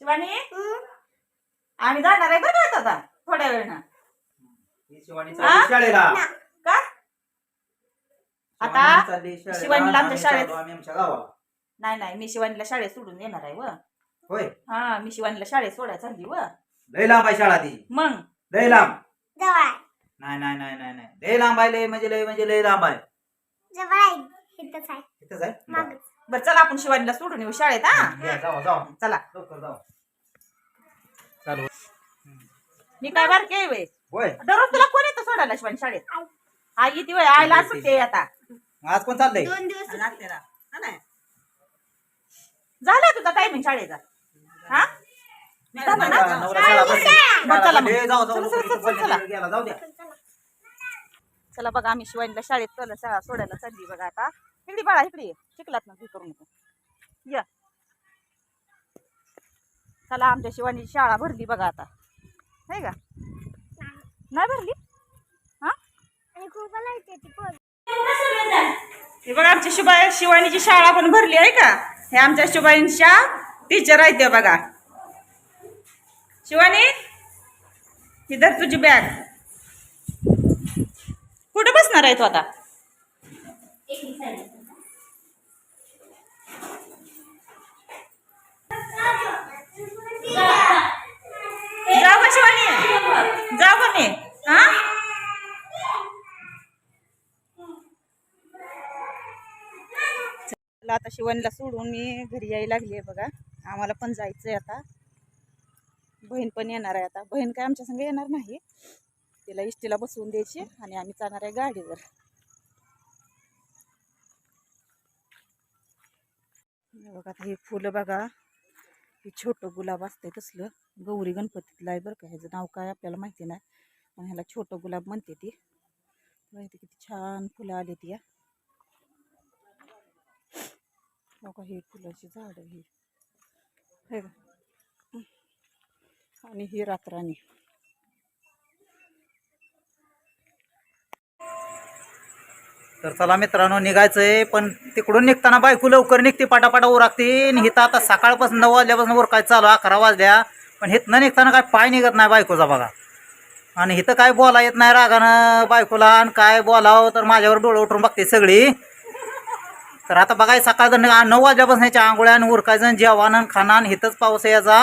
शिवानी? आम्ही जाणार आहे बरं का आता थोड्या वेळानं. ही शिवानी? चालली शाळेला. का? आता शिवानी चालली शाळेला, शिवानीला आमच्या आम्ही शाळेत- चाललो आम्ही आमच्या गावाला. नाही नाही मी शिवानीला शाळेत सोडून येणार आहे व. होय. हा मी शिवानीला शाळेत सोडायला चालली व. लय लांब आहे शाळा ती. मग? लय लांब. जवळ. नाही नाही नाही नाही नाही. लय लांब आहे लय म्हणजे लय म्हणजे लय लांब आहे. जवळ आहे. इथंच आहे. इथंच आहे? माग बरं चला आपण शिवानीला सोडून येऊ शाळेत हा. या, जावा. चला. लवकर जावा. चालू. मी काय बारके आहे होय. दररोज तुला कोण येतं सोडायला शिवानी शाळेत? आई येते वय आईला आज सुट्टी आहे आता. आज कोण चाललंय? दोन दिवस. झाला तुझा टायमिंग शाळेचा. हा? झाला ना? नवरा शाळा बसली. बरं, चला मग. ए, जाऊ जाऊ चला, चला, नको, चला, चला. गेला, जाऊ द्या. चला बघा आम्ही शिवानीला शाळेत चला शाळा सोडायला चालली बघा आता. इकडे बाळा इकडे ये. शिकलात ना हे करू नको. या. चला आमच्या शिवानी शाळा भरली बघा आता. आहे का? नाही भरली? हा? हे बघा आमच्या शिवा शिवानीची शाळा पण भरली आहे का? हे आमच्या शिवानीच्या टीचर आहेत त्या बघा. शिवानी इधर तुझी बॅग कुठे बसणार आहे तू आता जाऊ का शिवानी जाऊ का मी हा चला आता शिवणला सोडून मी घरी यायला लागली आहे बघा. आम्हाला पण जायचं आहे आता. बहीण पण येणार आहे आता. बहीण काय आमच्या संग येणार नाही. तिला इष्टीला बसवून द्यायची आणि आम्ही जाणार आहे गाडीवर. बघा आता हे फुलं बघा. हे छोटं गुलाब असतंय तसलं. गौरी गणपतीतलं आहे बरं का. ह्याचं नाव काय आपल्याला माहिती नाही. पण ह्याला छोटं गुलाब म्हणते ती. माहिती किती छान फुलं आली ती या. बघा ही फुलाची झाडं ही हे आणि ही रात्राणी. तर चला मित्रांनो निघायचंय पण तिकडून निघताना बायको लवकर निघते पाटापाटा उरागते आणि हिथं आता सकाळपासून नऊ वाजल्यापासून उरकाय चालू अकरा वाजल्या. पण हिथनं निघताना काय पाय निघत नाही बायकोचा बघा. आणि इथं काय बोला येत नाही रागानं बायकोला आणि काय बोलावं तर माझ्यावर डोळं उठून बघते सगळी. तर आता बघाय सकाळ नऊ वाजल्यापासून ह्याच्या आंघोळ्या आणि उरकायचं आणि जेवण आणि खाणं आणि हिथंच पाऊस यायचा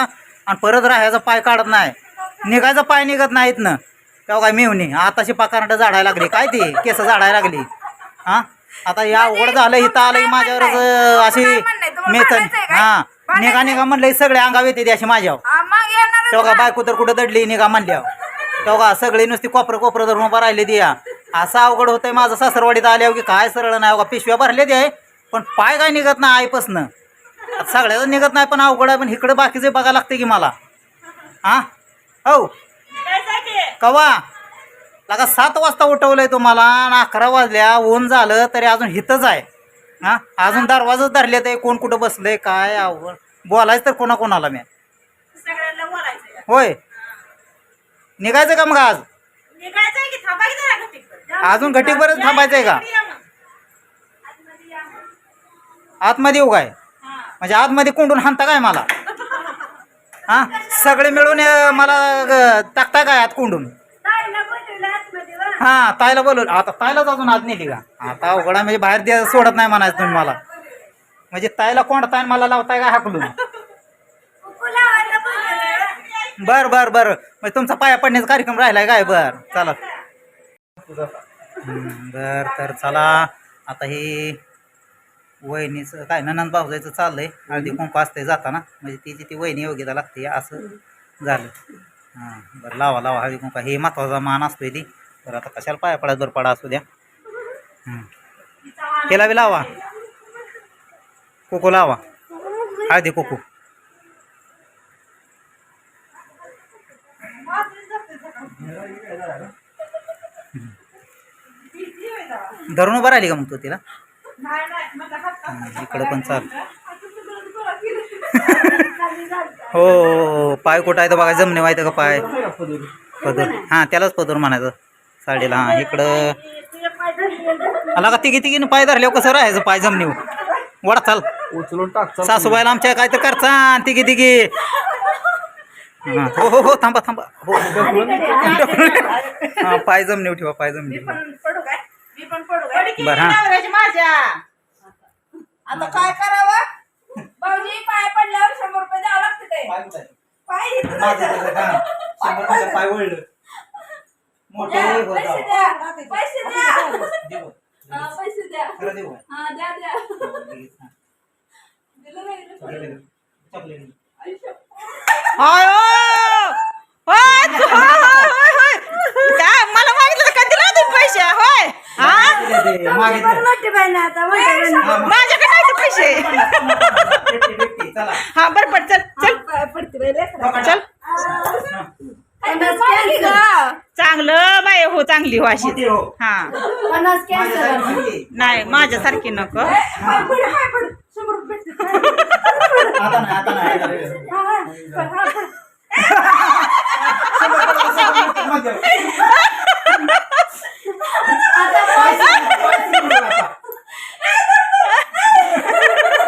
आणि परत राहायचा पाय काढत नाही. निघायचा पाय निघत नाही इथनं. तेव्हा काय मिळवणी आताशी पाकारंट झाडायला लागली. काय ती? केस झाडायला लागली. हा? आता या अवघड झालं इथं आलं की माझ्यावरच अं, अशी मेचन हा. निघा निघा म्हणलं सगळे अंगाव येते अशी माझ्यावर. तेव्हा बायको तर कुठं दडली? निघा म्हणल्यावर. तेव्हा का सगळी नुसती कोपरं कोपरं धरून उभं राहिले ती या. असं अवघड होतंय माझं सासरवाडीत आल्यावर की काय सरळ नाही हो का पिशव्या भरल्या ते पण पाय काय निघत नाही आईपासनं. सगळ्याच निघत नाही पण अवघड आहे पण इकडं बाकीचे बघायला लागते की मला. हा हो कवा? लगा सात वाजता उठवलंय तुम्हाला आणि अकरा वाजल्या ऊन झालं तरी अजून हिथंच आहे. हा अजून दरवाजाच धरले ते कोण कुठं बसलंय काय अवघड. बोलायचं तर कोणा कोणाला मी होय. निघायचं का मग आज. अजून घटीकभरच थांबायचंय का. आतमध्ये येऊ काय? हा. म्हणजे आतमध्ये कोंडून हाणता काय मला? हा? सगळे मिळून अं, मला अं, टाकताय काय आत कोंडून? हा ताईला बोलवलं. आता ताईलाच अजून आत नेली का? आता अवघडा म्हणजे बाहेर द्या सोडत नाही म्हणायचं तुम्ही मला. म्हणजे ताईला कोंडताय आणि मला लावताय का हाकलून? बर बर बर. म्हणजे तुमचा पाया पडण्याचा कार्यक्रम राहिलाय काय? बर चला. हम्म, बर तर चला. आता हे वहिनीचं काय ननंद भाऊजायचं चाललंय. हळदी कुंकू असतंय जाताना. म्हणजे तिची ती वहिनी योग्यता लागते असं झालं. हां बरं लावा लावा हळदी कुंका. हे महत्त्वाचा मान असतोय ती. बरं आता कशाला पाया पडा बरं पडा असू द्या. हम्म. केला बी लावा. कुकू लावा. हळदी कुकू. धरून उभं राहिली का मग तू तिला? इकडं पण चाल. हो हो, हो पाय कुठं आहे तर बघा जमणे माहिती का पाय? पदर. हां त्यालाच पदर म्हणायचं साडीला. हां इकडं. आला का तिघी तिघीनं पाय धरल्यावर कसं राहायचं? पाय जमनीवर वडा चाल. उचलून टाक सासूबाईला आमच्या काय तर करचा तिघी तिघी. हा, हो हो हो थांबा थांबा. हो. हो, हा पाय जमने ठेवा. पाय जमने पडू काय? मी पण पडू काय? बरं, हा. आता काय करावं भाऊजी पाय पडल्यावर शंभर रुपये द्यावं लागते ते पाय. पाय वळलं मोठं द्या, होत पैसे. द्या पैसे द्या. हा, पैसे द्या खरं देऊ का? हा द्या द्या लगेच, हा. दिलं नाही दिलं. चॉकलेट देऊ. चॉकलेट देऊ. आयुष्य. मला मागितलं का दिला तुम्ही पैसे होय हा दे, दे, मागे दे. मग. माझ्याकडे चला. हा बरं पड चल चल. चल. चांगलं बाय हो चांगली हो अशी हो. हा. नाही माझ्यासारखी नको ए, पाय पड, पाय पड. शंभर रुपये भेटते. आता नाही आता नाही आता नाही. हा, हा, पड, हा, पड. मग जाऊ. पाय सोडून, पाय सोडून आता.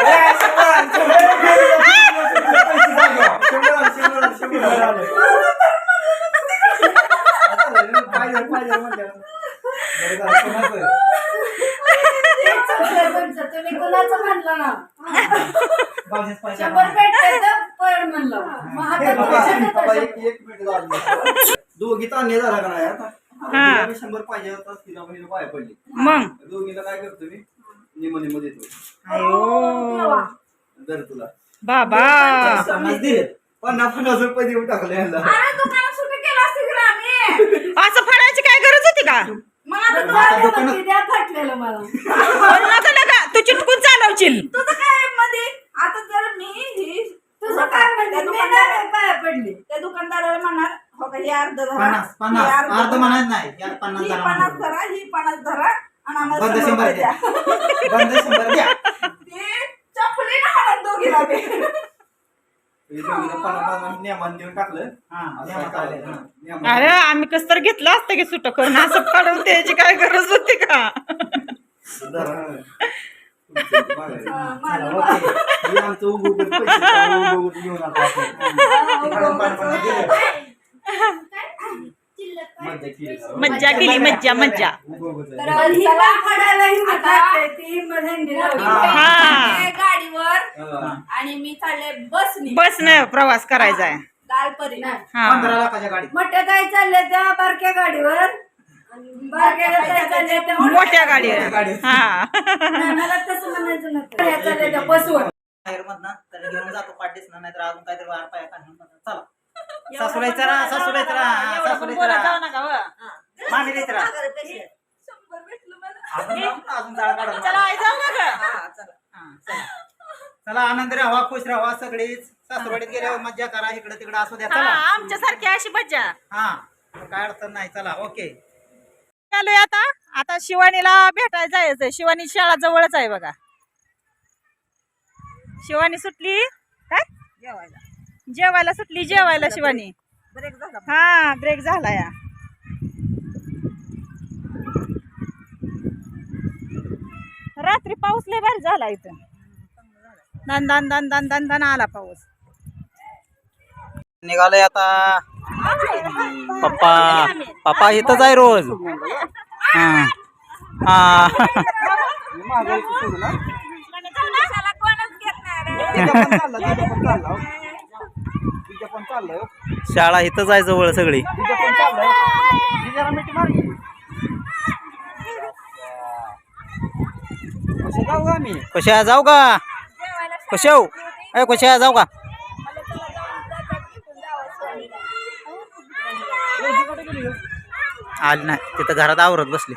ए, शंभर, शंभर, शंभर, शंभर आलं. पाहिजे, पाहिजे म्हणल्यावर. बरं झालं, कोणाचं? तुम्ही कुणाचं म्हणलं ना. शंभर म्हणलं. झालं दोघीचा अन्याय झाला का नाही आता. तिला मी शंभर पाहिजे होता तिला पाय पडली. मग? दोघीला काय करतो मी? निम निम देतो. अयो. दर तुला. बाबा. पन्नास दिले पन्नास पन्नास रुपये देऊन टाकले यांना. असं काय गरज होती का मग आता तू आता द्या दुकानात म्हणते, द्या फाटलेलं मला. बोल नका नका तू चिटकून चालवशील. तुझं काय मध्ये? आता जर मी ही तुझं काय म्हणते? मी दुकानदार नाही पाया पडली. त्या दुकानदाराला म्हणणार हो का हे अर्ध धरा. पन्नास हे पन्नास अर्ध अर्ध धरा. म्हणायचं नाही यात पन्नास ही जरा पन्नास. धरा ही पन्नास धरा आणि आम्हाला बंद शंभर शंभर रुपये द्या. द्या. बंद शंभर द्या. ते चपलीने हाणत दोघीला बी. हे दोघीला पन्नास पन्नास नियमान देऊन टाकलं. हा हा. अरे आम्ही कस तर घेतलं असतं की सुट करून असं फाडून द्यायची काय गरज होती का हा. हा. हे. मज्जा केली. मज्जा मज्जा ही. हा. हा. गाडीवर. आणि मी चालले बसनी बस न प्रवास करायचा आहे हा. पंधरा लाखाच्या गाडीत. मोठ्या ताई चालल्या त्या बारक्या गाडीवर. आणि बारक्या ताई चालल्या त्या मोठ्या गाडीवर. हा. नाही, मला तसं म्हणायचं नव्हतं. त्या चालल्या त्या बसवर. बाहेर मधनं घेऊन जातो ना नाहीतर अजून काहीतरी वार पाया चला. शंभर भेटलं मला. अजून अजून जाळ काढा चला हा, चला. आनंद राहा खुश राहा सगळीच. सासूवाडीत गेल्यावर मज्जा करा इकडे तिकडे असू द्या हा चला. आमच्या सारखी अशी मज्जा. हा काय अडचण नाही चला ओके. आलोय आता. आता शिवानीला भेटायला जायचंय. शिवानी शाळा जवळच आहे बघा. शिवानी सुटली? काय? जेवायला. जेवायला सुटली? जेवायला शिवानी. ब्रेक झाला. हा ब्रेक झाला या. रात्री पाऊस लय भारी झाला इथं. दन दन दन दन दन दन आला पाऊस. निघालय आता. पप्पा पप्पा इथंच आहे रोज. हा. शाळा इथंच आहे जवळ सगळी. कशा जाऊ का? कशा हो? का कशा जाऊ का? आली नाही तिथं घरात आवरत बसली.